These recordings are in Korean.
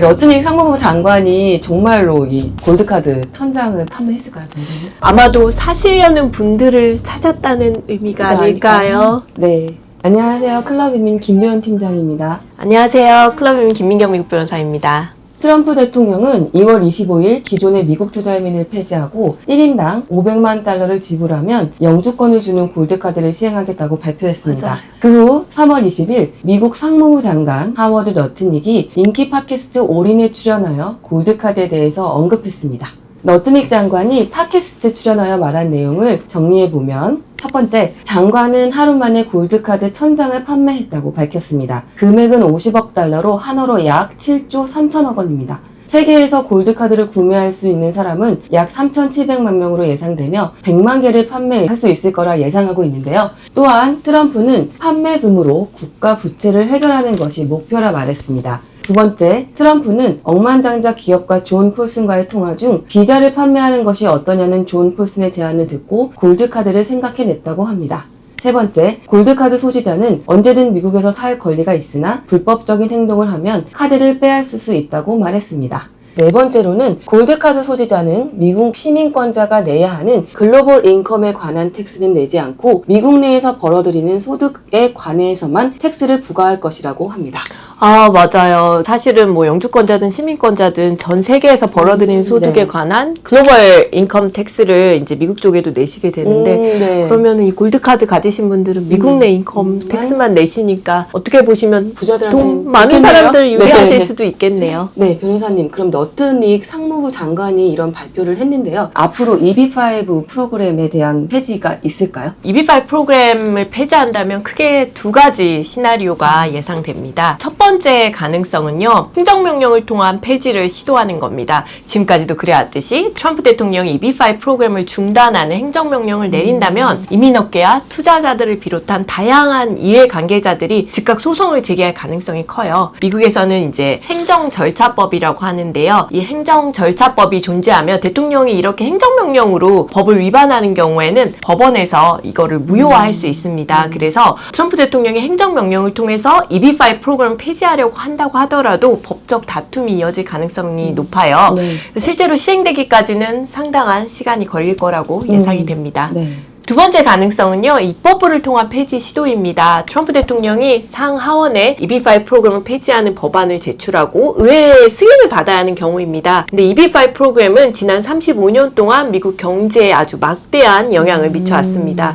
러트닉 상무부 장관이 정말로 이 골드카드 천장을 판매했을까요, 선생님? 아마도 사시려는 분들을 찾았다는 의미가 아닐까요? 네. 안녕하세요. 클럽 이민 김도현 팀장입니다. 안녕하세요. 클럽 이민 김민경 미국 변호사입니다. 트럼프 대통령은 2월 25일 기존의 미국 투자의민을 폐지하고 1인당 500만 달러를 지불하면 영주권을 주는 골드카드를 시행하겠다고 발표했습니다. 그 후 3월 20일 미국 상무부 장관 하워드 너트닉이 인기 팟캐스트 올인에 출연하여 골드카드에 대해서 언급했습니다. 너트닉 장관이 팟캐스트 출연하여 말한 내용을 정리해보면 첫 번째, 장관은 하루 만에 골드카드 천장을 판매했다고 밝혔습니다. 금액은 50억 달러로 한화로 약 7조 3천억 원입니다. 세계에서 골드카드를 구매할 수 있는 사람은 약 3,700만 명으로 예상되며 100만 개를 판매할 수 있을 거라 예상하고 있는데요. 또한 트럼프는 판매금으로 국가 부채를 해결하는 것이 목표라 말했습니다. 두 번째, 트럼프는 억만장자 기업가 존 폴슨과의 통화 중 비자를 판매하는 것이 어떠냐는 존 폴슨의 제안을 듣고 골드카드를 생각해냈다고 합니다. 세 번째, 골드카드 소지자는 언제든 미국에서 살 권리가 있으나 불법적인 행동을 하면 카드를 빼앗을 수 있다고 말했습니다. 네 번째로는 골드카드 소지자는 미국 시민권자가 내야 하는 글로벌 인컴에 관한 텍스는 내지 않고 미국 내에서 벌어들이는 소득에 관해서만 텍스를 부과할 것이라고 합니다. 아, 맞아요. 사실은 뭐 영주권자든 시민권자든 전 세계에서 벌어들이는 소득에 네. 관한 글로벌 인컴 텍스를 이제 미국 쪽에도 내시게 되는데 음, 네. 그러면은 이 골드카드 가지신 분들은 미국 음. 내 인컴 텍스만 내시니까 어떻게 보시면 부자들한테 돈 많은 사람들 유리하실 수도 있겠네요. 네, 변호사님. 그럼 너트닉 상무부 장관이 이런 발표를 했는데요. 앞으로 EB5 프로그램에 대한 폐지가 있을까요? EB5 프로그램을 폐지한다면 크게 두 가지 시나리오가 예상됩니다. 첫 번째 가능성은요, 행정명령을 통한 폐지를 시도하는 겁니다. 지금까지도 그래왔듯이 트럼프 대통령이 EB5 프로그램을 중단하는 행정명령을 내린다면 이민업계와 투자자들을 비롯한 다양한 이해관계자들이 즉각 소송을 제기할 가능성이 커요. 미국에서는 이제 행정절차법이라고 하는데요. 이 행정절차법이 존재하며 대통령이 이렇게 행정명령으로 법을 위반하는 경우에는 법원에서 이거를 무효화할 수 있습니다. 그래서 트럼프 대통령이 행정명령을 통해서 EB5 프로그램을 폐지하려고 한다고 하더라도 법적 다툼이 이어질 가능성이 높아요. 네. 실제로 시행되기까지는 상당한 시간이 걸릴 거라고 예상이 됩니다. 네. 두 번째 가능성은요, 입법부를 통한 폐지 시도입니다. 트럼프 대통령이 상하원에 EB5 프로그램을 폐지하는 법안을 제출하고 의회의 승인을 받아야 하는 경우입니다. 근데 EB5 프로그램은 지난 35년 동안 미국 경제에 아주 막대한 영향을 미쳐왔습니다.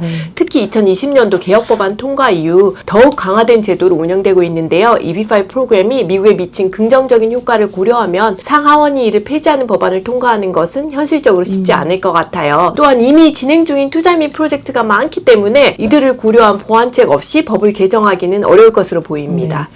특히 2020년도 개혁 법안 통과 이후 더욱 강화된 제도로 운영되고 있는데요. EB5 프로그램이 미국에 미친 긍정적인 효과를 고려하면 상하원이 이를 폐지하는 법안을 통과하는 것은 현실적으로 쉽지 않을 것 같아요. 또한 이미 진행 중인 투자 및 프로젝트가 많기 때문에 이들을 고려한 보완책 없이 법을 개정하기는 어려울 것으로 보입니다.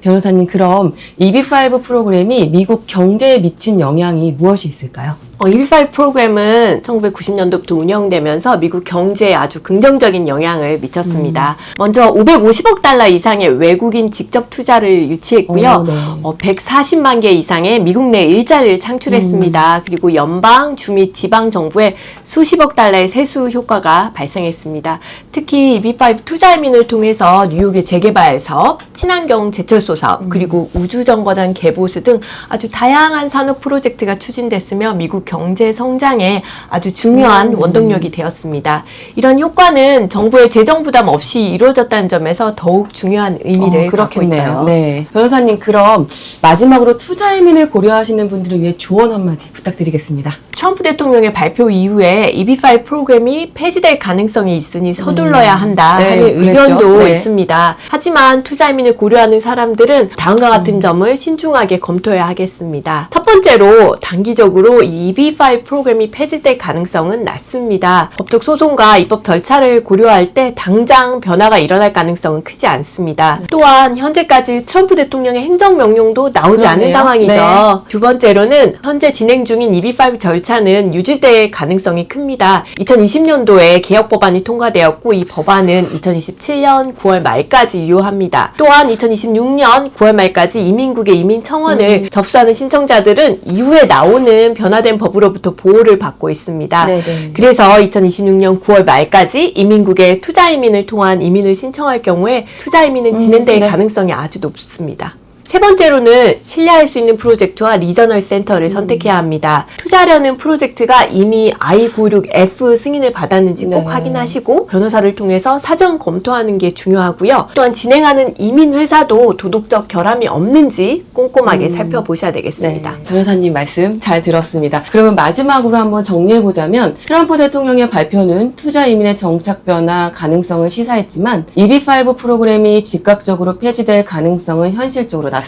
변호사님, 그럼 EB5 프로그램이 미국 경제에 미친 영향이 무엇이 있을까요? 어, 1.5 프로그램은 1990년도부터 운영되면서 미국 경제에 아주 긍정적인 영향을 미쳤습니다. 먼저 550억 달러 이상의 외국인 직접 투자를 유치했고요. 어, 네. 어, 140만 개 이상의 미국 내 일자리를 창출했습니다. 그리고 연방, 주및 지방 정부에 수십억 달러의 세수 효과가 발생했습니다. 특히 EB5 투자민을 통해서 뉴욕의 재개발 사업, 친환경 제철소 사업, 그리고 우주정거장 개보수 등 아주 다양한 산업 프로젝트가 추진됐으며 미국 경제 성장에 아주 중요한 원동력이 되었습니다. 이런 효과는 정부의 재정 부담 없이 이루어졌다는 점에서 더욱 중요한 의미를 어, 갖고 있어요. 네. 변호사님, 그럼 마지막으로 투자의민을 고려하시는 분들을 위해 조언 한마디 부탁드리겠습니다. 트럼프 대통령의 발표 이후에 EB5 프로그램이 폐지될 가능성이 있으니 서둘러야 한다 네, 하는. 의견도 네. 있습니다. 하지만 투자의민을 고려하는 사람들은 다음과 같은 점을 신중하게 검토해야 하겠습니다. 첫 번째로 단기적으로 이 EB5 프로그램이 폐지될 가능성은 낮습니다. 법적 소송과 입법 절차를 고려할 때 당장 변화가 일어날 가능성은 크지 않습니다. 또한 현재까지 트럼프 대통령의 행정명령도 나오지 않은 그러네요. 상황이죠. 네. 두 번째로는 현재 진행 중인 EB5 절차는 유지될 가능성이 큽니다. 2020년도에 개혁 법안이 통과되었고 이 법안은 2027년 9월 말까지 유효합니다. 또한 2026년 9월 말까지 이민국의 이민 청원을 접수하는 신청자들은 이후에 나오는 변화된 법으로부터 보호를 받고 있습니다. 네네. 그래서 2026년 9월 말까지 이민국에 투자 이민을 통한 이민을 신청할 경우에 투자 이민은 진행될 네. 가능성이 아주 높습니다. 세 번째로는 신뢰할 수 있는 프로젝트와 리저널 센터를 선택해야 합니다. 투자하려는 프로젝트가 이미 I96F 승인을 받았는지 꼭 네. 확인하시고 변호사를 통해서 사전 검토하는 게 중요하고요. 또한 진행하는 이민 회사도 도덕적 결함이 없는지 꼼꼼하게 살펴보셔야 되겠습니다. 네, 변호사님 말씀 잘 들었습니다. 그러면 마지막으로 한번 정리해 보자면 트럼프 대통령의 발표는 투자 이민의 정착 변화 가능성을 시사했지만 EB5 프로그램이 즉각적으로 폐지될 가능성은 현실적으로 낮습니다.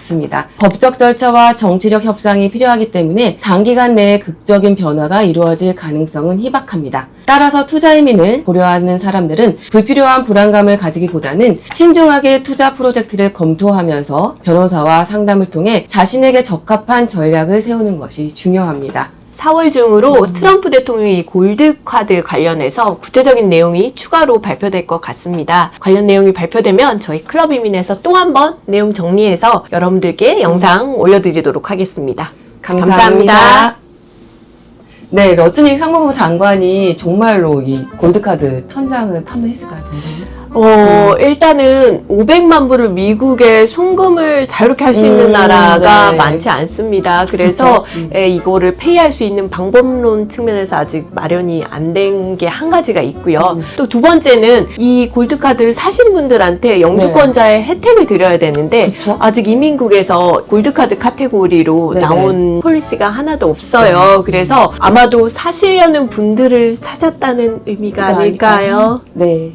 법적 절차와 정치적 협상이 필요하기 때문에 단기간 내에 극적인 변화가 이루어질 가능성은 희박합니다. 따라서 투자 이민을 고려하는 사람들은 불필요한 불안감을 가지기보다는 신중하게 투자 프로젝트를 검토하면서 변호사와 상담을 통해 자신에게 적합한 전략을 세우는 것이 중요합니다. 4월 중으로 트럼프 대통령이 골드 카드 관련해서 구체적인 내용이 추가로 발표될 것 같습니다. 관련 내용이 발표되면 저희 클럽 이민에서 또 한 번 내용 정리해서 여러분들께 영상 올려드리도록 하겠습니다. 감사합니다. 네, 러트닉 상무부 장관이 정말로 이 골드카드 천장을 판매했을까요? 어, 일단은 500만 불을 미국에 송금을 자유롭게 할 수 있는 음, 나라가 네. 많지 않습니다. 그래서 그쵸. 음. 에, 이거를 페이할 수 있는 방법론 측면에서 아직 마련이 안 된 게 한 가지가 있고요. 음. 또두 번째는 이 골드카드를 사신 분들한테 영주권자의 혜택을 드려야 되는데 네. 그쵸. 아직 이민국에서 골드카드 카테고리로 네네. 나온 폴리시가 하나도 없어요. 그래서 아마도 사시려는 분들을 찾았다는 의미가 아닐까요? 네.